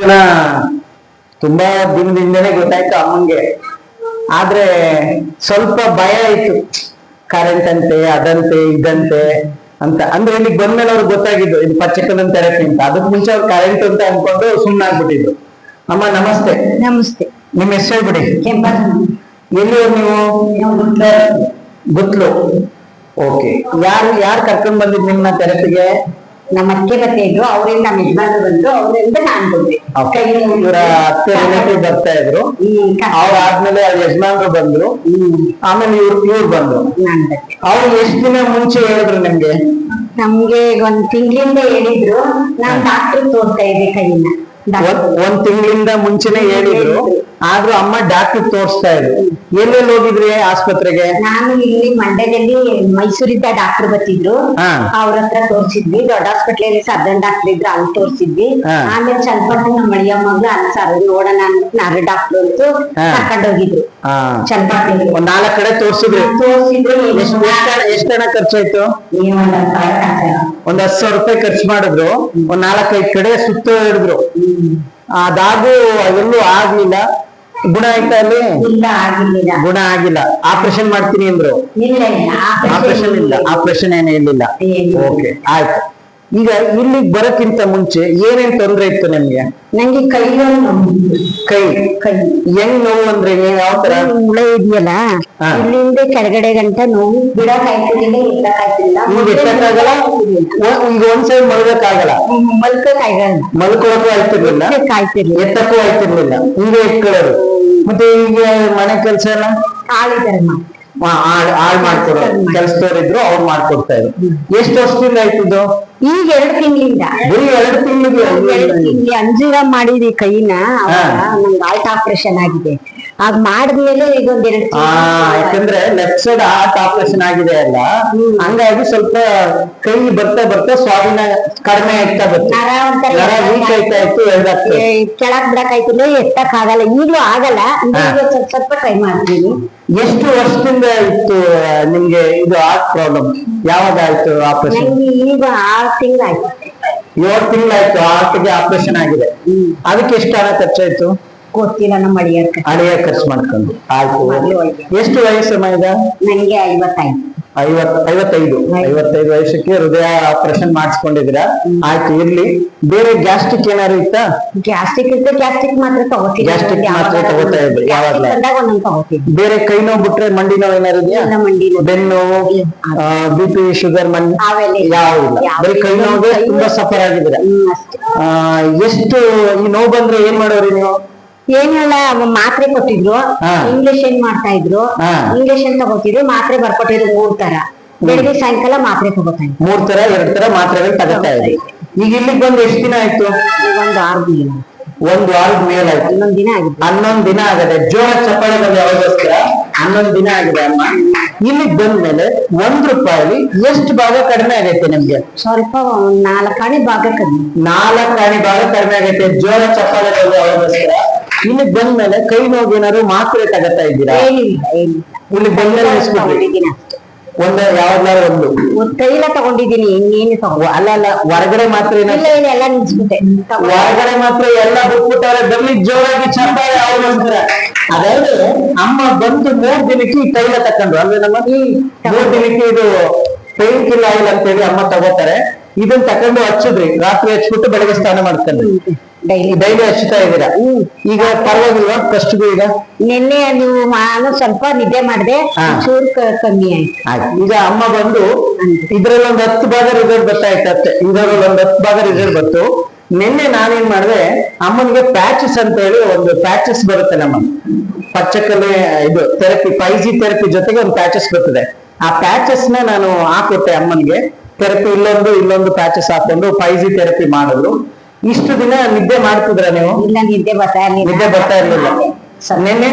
ಜನ ತುಂಬಾ ದಿನದಿಂದನೇ ಗೊತ್ತಾಯ್ತು ಅಮ್ಮಂಗೆ. ಆದ್ರೆ ಸ್ವಲ್ಪ ಭಯ ಆಯ್ತು ಕರೆಂಟ್ ಅಂತೆ ಅದಂತೆ ಇದಂತೆ ಅಂತ. ಅಂದ್ರೆ ಇಲ್ಲಿಗೆ ಬಂದ್ಮೇಲೆ ಅವ್ರಿಗೆ ಗೊತ್ತಾಗಿದ್ದು ಇದು ಪಚ್ಚಕದನ್ ಥೆರಪಿ ಅಂತ. ಅದಕ್ಕೆ ಮುಂಚೆ ಅವ್ರು ಕರೆಂಟ್ ಅಂತ ಅನ್ಕೊಂಡು ಸುಮ್ಮನಾಗ್ಬಿಟ್ಟಿದ್ರು ಅಮ್ಮ ನಮಸ್ತೆ. ನಮಸ್ತೆ. ನಿಮ್ಮ ಹೆಸರು ಹೇಳ್ಬಿಡಿ. ಎಲ್ಲಿ ನೀವು? ಗುತ್ಲು ಓಕೆ. ಯಾರು ಯಾರು ಕರ್ಕೊಂಡ್ ಬಂದಿದ್ ನಿಮ್ಮ ಥೆರಪಿಗೆ ನಮ್ಮ ಅತ್ತೆ ಮತ್ತೆ ಇದ್ರು ಅವರಿಂದ ನಮ್ಮ ಯಜಮಾನ್ರು ಬಂದ್ರು ಅವರಿಂದ ನಾನ್ ಬಂದೆ. ಇವರ ಅತ್ತೆ ರಿಲೇಟಿವ್ ಬರ್ತಾ ಇದ್ರು. ಹ್ಮ್, ಕ- ಅವ್ರ ಆದ್ಮೇಲೆ ಅವ್ರ ಯಜಮಾನ್ರು ಬಂದ್ರು. ಹ್ಮ್, ಆಮೇಲೆ ಇವ್ರು ಇವ್ರು ಬಂದ್ರು. ನಾನ್ ಬಂದೆ. ಅವ್ರು ಎಷ್ಟ್ ದಿನ ಮುಂಚೆ ಹೇಳಿದ್ರು ನಿಮ್ಗೆ? ನಮ್ಗೆ ಒಂದ್ ತಿಂಗಳಿಂದ ಹೇಳಿದ್ರು. ನಾನ್ ಡಾಕ್ಟರ್ ತೋರ್ತಾ ಇದ್ದೆ ಕೈನ. ಒಂದ್ ತಿಂಗಳಿಂದ ಮುಂಚೆನೆ ಹೇಳಿದ್ರು. ಆದ್ರೂ ಅಮ್ಮ ಡಾಕ್ಟರ್ ತೋರಿಸ್ತಾ ಇದ್ರು. ಎಲ್ಲೆಲ್ಲಿ ಹೋಗಿದ್ರಿ ಆಸ್ಪತ್ರೆಗೆ? ನಾನು ಇಲ್ಲಿ ಮಂಡ್ಯದಲ್ಲಿ ಮೈಸೂರಿಂದ ಡಾಕ್ಟರ್ ಬರ್ತಿದ್ರು. ಅವ್ರ ಹತ್ರ ತೋರಿಸಿದ್ವಿ. ದೊಡ್ಡ ಹಾಸ್ಪಿಟ್ಲಲ್ಲಿ ಸರ್ಜನ್ ಡಾಕ್ಟರ್ ಇದ್ರು ಅಲ್ಲಿ ತೋರಿಸಿದ್ವಿ. ಆಮೇಲೆ ಚನ್ನಪಟ್ಟಣ ನಮ್ಮ ಮಳಿಯ ಮಗಳು ಅಲ್ಲಿ ಸರ್ ನೋಡೋಣ ಅಂದ್ಬಿಟ್ಟು ನಾರು ಡಾಕ್ಟರ್ ಅಂತ. ಕರ್ಕೊಂಡೋಗಿದ್ರು ಚನ್ನಪಟ್ಟಣ ಒಂದ್ ನಾಲ್ಕು ಕಡೆ ತೋರಿಸಿದ್ರು. ತೋರ್ಸಿದ್ರು ಎಷ್ಟ್ ಹಣ ಖರ್ಚಾಯ್ತು? ಒಂದ್ ಹತ್ತು ಸಾವಿರ ರೂಪಾಯಿ ಖರ್ಚು ಮಾಡಿದ್ರು. ಒಂದ್ ನಾಲ್ಕೈದು ಕಡೆ ಸುತ್ತ ಹಿಡಿದ್ರು ಅದಾಗೂ ಎಲ್ಲೂ ಆಗ್ಲಿಲ್ಲ. ಗುಣ ಆಯ್ತಾ ಅಲ್ಲಿ? ಇಲ್ಲ ಗುಣ ಆಗಿಲ್ಲ. ಆಪರೇಷನ್ ಮಾಡ್ತೀನಿ ಅಂದ್ರು. ಇಲ್ಲ ಆಪರೇಷನ್ ಇಲ್ಲ. ಆಪರೇಷನ್ ಏನೇ ಇರ್ಲಿಲ್ಲ. ಓಕೆ ಆಯ್ತು. ಈಗ ಇಲ್ಲಿಗ್ ಬರಕ್ಕಿಂತ ಮುಂಚೆ ಏನೇನ್ ತೊಂದ್ರೆ ಇತ್ತು ನಿಮ್ಗೆ ನಂಗೆ ಕೈ ನೋವು ಕೈ ಕೈ ಹೆಂಗ್ ನೋವು ಅಂದ್ರೆ ನೀವ್ ಯಾವ ತರ ಮುಳೆ ಇದೆಯಲ್ಲ ಹಾ. ಇಲ್ಲಿಂದ ಕೆಳಗಡೆ ಗಂಟ ನೋವು ಬಿಡಕ್ ಆಯ್ತಿರ್ಲಿಲ್ಲ ಎತ್ತಕ್ ಆಯ್ತಿರ್ಲಿಲ್ಲ ಈಗ ಎತ್ತಕ್ಕಾಗಲ್ಲ ಒ- ಈಗ ಒಂದ್ ಸೈಡ್ ಮಲ್ಗಕ್ಕಾಗಲ್ಲ ಮಲ್ಕಕ್ ಆಗಲ್ಲ ಮಲ್ಕೊಳಕ್ಕೂ ಆಯ್ತಿರ್ಲಿಲ್ಲ ಆಯ್ತಿರ್ಲಿಲ್ಲ ಎತ್ತಕ್ಕೂ ಆಯ್ತಿರ್ಲಿಲ್ಲ ಹಿಂಗೆ ಇಟ್ಕೊಳ್ಳೋರು ಮತ್ತೆ ಈಗ ಮನೆ ಕೆಲ್ಸ ಎಲ್ಲ ಕಾಲಿದ್ದಾರೆ ಆಳ್ ಮಾಡ್ಕೊಡೋರು. ಕೆಲ್ಸದವ್ರಿದ್ರು ಅವ್ರು ಮಾಡ್ಕೊಡ್ತಾ ಇದ್ರು ಎಷ್ಟು ವರ್ಷದಿಂದ ಆಯ್ತಿದ್ದು ಈಗ ಎರಡು ತಿಂಗಳಿಂದ. ಬರೀ ಎರಡು ತಿಂಗಳಿಗೆ? ಅಂಜೂರ ಮಾಡಿದ್ರಿ ಕೈನ. ನಂಗೆ ಆಲ್ಟ್ ಆಪರೇಷನ್ ಆಗಿದೆ. ಆಗ ಮಾಡಿದ್ಮೇಲೆ ಆ ಯಾಕಂದ್ರೆ ಲೆಫ್ಟ್ ಸೈಡ್ ಹಾರ್ಟ್ ಆಪರೇಷನ್ ಆಗಿದೆ ಅಲ್ಲ. ಹಂಗಾಗಿ ಸ್ವಲ್ಪ ಕೈ ಬರ್ತಾ ಬರ್ತಾ ಸ್ವಾಧೀನ ಕಡಿಮೆ ಆಗ್ತಾ ಇತ್ತು ಕೆಳಗ್ ಬಿಡಕ್ ಎತ್ತಕ್ ಆಗಲ್ಲ ಈಗಲೂ ಆಗಲ್ಲ. ಸ್ವಲ್ಪ ಸ್ವಲ್ಪ ಟ್ರೈ ಮಾಡ್ತೀನಿ. ಎಷ್ಟು ವರ್ಷದಿಂದ ಇತ್ತು ನಿಮ್ಗೆ ಇದು ಹಾರ್ಟ್ ಪ್ರಾಬ್ಲಮ್ ಯಾವಾಗ ಆಯ್ತು ಆಪರೇಷನ್ ಈಗ ಆರು ತಿಂಗಳಾಯ್ತು ಏಳು ತಿಂಗಳಾಯ್ತು ಹಾರ್ಟ್ಗೆ ಆಪರೇಷನ್ ಆಗಿದೆ. ಅದಕ್ಕೆ ಎಷ್ಟು ಹಣ ಖರ್ಚಾಯ್ತು? ಗೊತ್ತಿಲ್ಲ ನಮ್ಮ ಅಳಿಯ ಅಳಿಯ ಖರ್ಚು ಮಾಡ್ಕೊಂಡು. ಆಯ್ತು. ಎಷ್ಟು ವಯಸ್ಸು ಮೈದ? ನನಗೆ ಐವತ್ತೈದು. ಐವತ್ ಐವತ್ತೈದು ಐವತ್ತೈದು ವಯಸ್ಸಕ್ಕೆ ಹೃದಯ ಆಪರೇಷನ್ ಮಾಡಿಸ್ಕೊಂಡಿದ್ದೀರಾ? ಆಯ್ತು ಇರ್ಲಿ. ಬೇರೆ ಗ್ಯಾಸ್ಟ್ರಿಕ್ ಏನಾದ್ರು ಇತ್ತ? ಗ್ಯಾಸ್ಟ್ರಿಕ್ ಇತ್ತ ಗ್ಯಾಸ್ಟ್ರಿಕ್ ಮಾತ್ರ ತಗೋತೀನಿ. ಗ್ಯಾಸ್ಟ್ರಿಕ್ ಮಾತ್ರ ತಗೋತಾ ಇದ್ರಿ, ಯಾವಾಗ್ಲೂ? ಬೇರೆ ಕೈ ನೋವು ಬಿಟ್ರೆ ಮಂಡಿ ನೋವು ಏನಾರು ಇದೆಯಾ? ಮಂಡಿ. ಬೆನ್ನು ಬಿ ಪಿ ಶುಗರ್ ಮಂಡಿ ಯಾವಿಲ್ಲ ಬರೀ ಕೈ ನೋವು ತುಂಬಾ ಸಫರ್ ಆಗಿದ್ದೀರಾ? ಎಷ್ಟು ಈ ನೋವು ಬಂದ್ರೆ ಏನ್ ಮಾಡೋರಿ ನೀವು? ಏನಿಲ್ಲ ಮಾತ್ರೆ ಕೊಟ್ಟಿದ್ರು. ಇಂಗ್ಲಿಷ್ ಏನ್ ಮಾಡ್ತಾ ಇದ್ರು? ಹಾ. ಏನ್ ತಗೋತಿದ್ರು ಮಾತ್ರೆ ಬರ್ಕೊಟ್ಟಿದ್ರು ಮೂರ್ ತರ. ಬೆಳಿಗ್ಗೆ ಸಾಯಂಕಾಲ ಮಾತ್ರೆ ತಗೋತಾ ಇದ್ರು ಮೂರ್ ತರ ಎರಡ್ ತರ ಮಾತ್ರೆಗಳು ತಗೋತಾ ಇದ್ರಿ. ಈಗ ಇಲ್ಲಿಗೆ ಬಂದು ಎಷ್ಟು ದಿನ ಆಯ್ತು? ಒಂದು ಆರು ದಿನ. ಒಂದ್ ವಾರದ ಮೇಲಾಯ್ತು ಹನ್ನೊಂದ್ ದಿನ ಆಗಿದೆ. ಹನ್ನೊಂದ್ ದಿನ ಆಗದೆ. ಜೋಳ ಚಪ್ಪಾಳೆ ಬಂದು ಯಾವಾಗೋಸ್ಕರ? ಹನ್ನೊಂದ್ ದಿನ ಆಗಿದೆ ಅಮ್ಮ. ಇಲ್ಲಿಗೆ ಬಂದ್ಮೇಲೆ ಒಂದ್ ರೂಪಾಯಿ ಎಷ್ಟು ಭಾಗ ಕಡಿಮೆ ಆಗೈತೆ ನಮ್ಗೆ? ಸ್ವಲ್ಪ ಒಂದ್ ನಾಲ್ಕಾಣಿ ಭಾಗ ಕಡಿಮೆ. ನಾಲ್ಕು ರಾಣಿ ಭಾಗ ಕಡಿಮೆ ಆಗೈತೆ. ಜೋಳ ಚಪ್ಪಾಳೆ ಬಂದು ಯಾವಾಗೋಸ್ಕರ? ಇಲ್ಲಿಗೆ ಬಂದ್ಮೇಲೆ ಕೈ ನೋವು ಏನಾದ್ರು ಮಾತ್ರೆ ತಗೋತಾ ಇದ್ದೀರಾ? ಇಲ್ಲಿ ಬಂದ್ಮೇಲೆ ನಿಲ್ಸ್ಬಿಟ್ರಿ ಅಷ್ಟೇ. ಒಂದ್ ಯಾವ್ದಾರು ಒಂದು. ತೈಲ ತಗೊಂಡಿದ್ದೀನಿ ಇನ್ನೇನು ತಗೋ ಅಲ್ಲ ಅಲ್ಲ ಹೊರಗಡೆ ಮಾತ್ರ ಎಲ್ಲ ನಿಲ್ಸ್ಬಿಟ್ಟೆ ಹೊರಗಡೆ ಮಾತ್ರ ಎಲ್ಲ ಬಿಟ್ಬಿಟ್ಟಾರೆ ಬರ್ಲಿ ಜೋರಾಗಿ ಚಂದ ಅವ್ರಿಗೋಸ್ಕರ ಅದಾದ್ರೆ ಅಮ್ಮ ಬಂದು ಮೂರ್ ದಿನಕ್ಕೆ ಈ ತೈಲ ತಕೊಂಡ್ರು ಅಂದ್ರೆ ನಮ್ಮ ಮೂರ್ ದಿನಕ್ಕೆ ಇದು ಪೇನ್ ಕಿಲ್ ಆಯಿಲ್ ಅಂತ ಹೇಳಿ ಅಮ್ಮ ತಗೋತಾರೆ. ಇದನ್ನ ತಕೊಂಡು ಹಚ್ಚಿದ್ರಿ. ರಾತ್ರಿ ಹಚ್ಬಿಟ್ಟು ಬೆಳಗ್ಗೆ ಸ್ನಾನ ಮಾಡ್ಕೊಂಡ್ರಿ ಡೈಲಿ ಹಚ್ಚುತ್ತಾ ಇದೀರ ಇದೀರಾ ಈಗ ಪರವಾಗಿಲ್ವಾ ಫಸ್ಟ್ಗೂ ಈಗ? ನಿನ್ನೆ ನೀವು ನಾನು ಸ್ವಲ್ಪ ನಿದ್ದೆ ಮಾಡಿದೆ ಹಾ. ಚೂರು ಕ- ಕಮ್ಮಿ ಆಯ್ತು. ಆಯ್ತು. ಈಗ ಅಮ್ಮ ಬಂದು ಇದ್ರಲ್ಲಿ ಒಂದ್ ಹತ್ತು ಭಾಗ ರಿಸಲ್ಟ್ ಬರ್ತಾ ಅಷ್ಟೇ. ಇದ್ರಲ್ಲಿ ಒಂದ್ ಹತ್ತು ಭಾಗ ರಿಸಲ್ಟ್ ಬಂತು. ನಿನ್ನೆ ನಾನೇನ್ ಮಾಡಿದೆ ಅಮ್ಮನಿಗೆ ಪ್ಯಾಚಸ್ ಅಂತ ಹೇಳಿ ಒಂದು ಪ್ಯಾಚಸ್ ಬರುತ್ತೆ ನಮ್ಮ ಪಚ್ಚಕಲೆ ಇದು ಥೆರಪಿ ಜಿ ಥೆರಪಿ ಜೊತೆಗೆ ಒಂದು ಪ್ಯಾಚಸ್ ಬರ್ತದೆ. ಆ ಪ್ಯಾಚಸ್ನ ನಾನು ಹಾಕೊಟ್ಟೆ ಅಮ್ಮನಿಗೆ. ಥೆರಪಿ ಇಲ್ಲೊಂದು ಇಲ್ಲೊಂದು ಪ್ಯಾಚಸ್ ಹಾಕೊಂಡು ಪೈಜಿ ಥೆರಪಿ ಮಾಡಿದ್ರು. ಇಷ್ಟು ದಿನ ನಿದ್ದೆ ಮಾಡ್ತಿದ್ರ ನೀವು? ಇಲ್ಲ ನಿದ್ದೆ ಬರ್ತಾ ಇರ್ಲಿಲ್ಲ. ನಿದ್ದೆ ಬರ್ತಾ ಇರ್ಲಿಲ್ಲ. ನಿನ್ನೆ?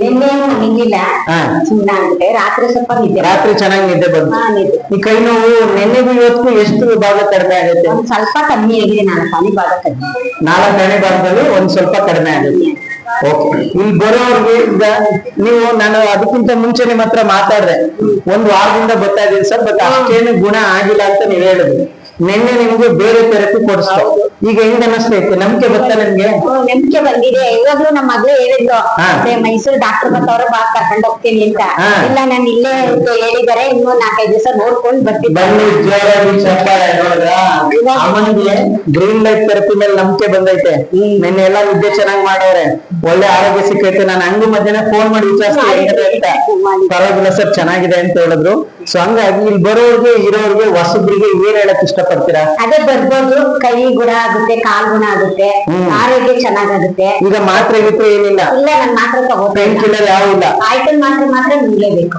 ನಿನ್ನೆ ನಿಂಗಿಲ್ಲ ಹಾ. ಸುಮ್ಮನೆ ಆಗ್ಬಿಟ್ಟೆ ರಾತ್ರಿ ಸ್ವಲ್ಪ ನಿದ್ದೆ ರಾತ್ರಿ ಚೆನ್ನಾಗಿ ನಿದ್ದೆ ಬಂತು. ಹಾ, ನಿದ್ದೆ. ಈ ಕೈ ನೋವು ನಿನ್ನೆಗೂ ಇವತ್ತು ಎಷ್ಟು ಭಾಗ ಕಡಿಮೆ ಆಗುತ್ತೆ? ಒಂದ್ ಸ್ವಲ್ಪ ಕಮ್ಮಿ ಆಗಿದೆ ನಾಲ್ಕಾಣಿ ಭಾಗ ಕಮ್ಮಿ. ನಾಲ್ಕನೇ ಭಾಗದಲ್ಲಿ ಒಂದ್ ಸ್ವಲ್ಪ ಕಡಿಮೆ ಆಗುತ್ತೆ. ಓಕೆ. ಇಲ್ಲಿ ಬರೋರ್ಗೆ ಈಗ ನೀವು ನಾನು ಅದಕ್ಕಿಂತ ಮುಂಚೆ ನಿಮ್ಮ ಹತ್ರ ಮಾತಾಡ್ದೆ. ಒಂದ್ ವಾರದಿಂದ ಬರ್ತಾ ಇದೀನಿ ಸರ್ ಬಟ್ ಅಷ್ಟೇನು ಗುಣ ಆಗಿಲ್ಲ ಅಂತ ನೀವ್ ಹೇಳಿದ್ರಿ. ನಿನ್ನೆ ನಿಮ್ಗೆ ಬೇರೆ ಥೆರಪಿ ಕೊಡಿಸ್ತು. ಈಗ ಹೆಂಗ್ ಇತ್ತು? ನಂಬಿಕೆ ಬರ್ತಾ ನಿಮ್ಗೆ? ನಂಬಿಕೆ ಬಂದಿದೆ. ಇವಾಗ್ಲೂ ನಮ್ಮ ಮಗಳು ಹೇಳಿದ್ಲು ಹಾ. ಅದೇ ಮೈಸೂರು ಡಾಕ್ಟರ್ ಬರ್ತಾವ್ರೆ ಬಾ ಕರ್ಕೊಂಡು ಹೋಗ್ತೀನಿ ಅಂತ. ಇಲ್ಲ ನಾನು ಇಲ್ಲೇ ಅಂತ ಹೇಳಿದಾರೆ. ಇನ್ನು ನಾಲ್ಕೈದು ದಿವಸ ನೋಡ್ಕೊಂಡು ಬರ್ತೀನಿ. ಬನ್ನಿ ಜೋರಾಗಿ ಚಪ್ಪಾಳೆ ನೋಡಿದ್ರ? ಅಮ್ಮನಿಗೆ ಗ್ರೀನ್ ಲೈಟ್ ಥೆರಪಿ ಮೇಲೆ ನಂಬಿಕೆ ಬಂದೈತೆ. ನಿನ್ನೆ ಎಲ್ಲಾ ವಿದ್ಯೆ ಚೆನ್ನಾಗ್ ಮಾಡವ್ರೆ ಒಳ್ಳೆ ಆರೋಗ್ಯ ಸಿಕ್ಕೈತೆ. ನಾನು ಹಂಗು ಮಧ್ಯಾಹ್ನ ಫೋನ್ ಮಾಡಿ ವಿಚಾರಿಸ್ತೀನಿ. ಪರವಾಗಿಲ್ಲ ಸರ್ ಚೆನ್ನಾಗಿದೆ ಅಂತ ಹೇಳಿದ್ರು. ಸೊ ಹಂಗಾಗಿ ಇಲ್ಲಿ ಬರೋರ್ಗೆ ಇರೋರ್ಗೆ ಹೊಸಬ್ರಿಗೆ ಏನ್ ಹೇಳಕ್ ಇಷ್ಟಪಡ್ತೀರಾ? ಅದೇ ಬರ್ಬೋದು ಕೈ ಗುಣ ಆಗುತ್ತೆ ಕಾಲ್ ಗುಣ ಆಗುತ್ತೆ. ಆರೋಗ್ಯ ಚೆನ್ನಾಗಾಗುತ್ತೆ. ಈಗ ಮಾತ್ರೆ ಗಿತ್ರೆ ಏನಿಲ್ಲ? ಇಲ್ಲ ನನ್ ಮಾತ್ರ ಪೇನ್ ಕಿಲ್ಲರ್ ಯಾವ ಇಲ್ಲ? ಆಯ್ತು ಮಾತ್ರ ಮಾತ್ರ ನಿಲ್ಲೇಬೇಕು.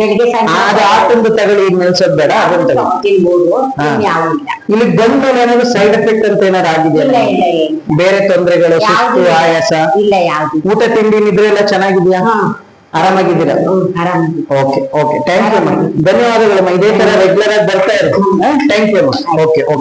ಬೆಳಿಗ್ಗೆ ಅದು ಆತಂದು ತಗೊಳ್ಳಿ ಈಗ ನೆನ್ಸೋದ್ ಬೇಡ ಅದನ್ನ ತಗೊಳ್ಳಿ. ತಿನ್ಬೋದು. ಯಾವ ಇಲ್ಲ. ಇಲ್ಲಿ ಬಂದ್ಮೇಲೆ ಏನಾದ್ರು ಸೈಡ್ ಎಫೆಕ್ಟ್ ಅಂತ ಏನಾದ್ರು ಆಗಿದೆಯಾ? ಇಲ್ಲ ಇಲ್ಲ ಇಲ್ಲ. ಬೇರೆ ತೊಂದರೆಗಳು ಸುಸ್ತು ಆಯಾಸ? ಇಲ್ಲ ಯಾವ್ದು ಊಟ ತಿಂಡಿ ನಿದ್ರೆ ಎಲ್ಲ ಚೆನ್ನಾಗಿದ್ಯಾ? ಹಾ. ಆರಾಮಾಗಿದ್ದೀರಾ? ಹ್ಮ್ ಆರಾಮ ಓಕೆ ಓಕೆ ಥ್ಯಾಂಕ್ ಯು ಧನ್ಯವಾದಗಳು. ಇದೇ ತರ ರೆಗ್ಯುಲರ್ ಆಗಿ ಬರ್ತಾ ಇರಿ. Thank you okay okay